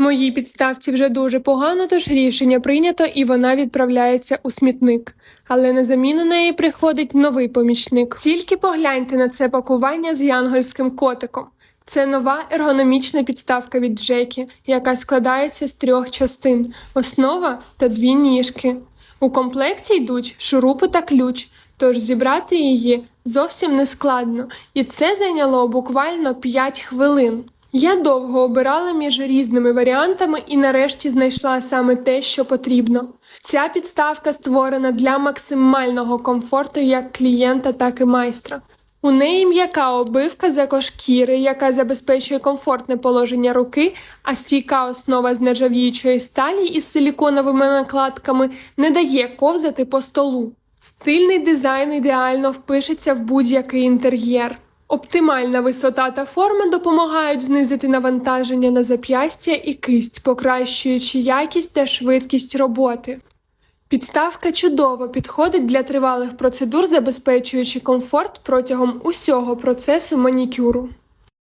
Моїй підставці вже дуже погано, тож рішення прийнято і вона відправляється у смітник. Але на заміну неї приходить новий помічник. Тільки погляньте на це пакування з янгольським котиком. Це нова ергономічна підставка від Джекі, яка складається з трьох частин: основа та дві ніжки. У комплекті йдуть шурупи та ключ, тож зібрати її зовсім не складно, і це зайняло буквально 5 хвилин. Я довго обирала між різними варіантами і нарешті знайшла саме те, що потрібно. Ця підставка створена для максимального комфорту як клієнта, так і майстра. У неї м'яка обивка з екошкіри, яка забезпечує комфортне положення руки, а стійка основа з нержавіючої сталі із силіконовими накладками не дає ковзати по столу. Стильний дизайн ідеально впишеться в будь-який інтер'єр. Оптимальна висота та форма допомагають знизити навантаження на зап'ястя і кисть, покращуючи якість та швидкість роботи. Підставка чудово підходить для тривалих процедур, забезпечуючи комфорт протягом усього процесу манікюру.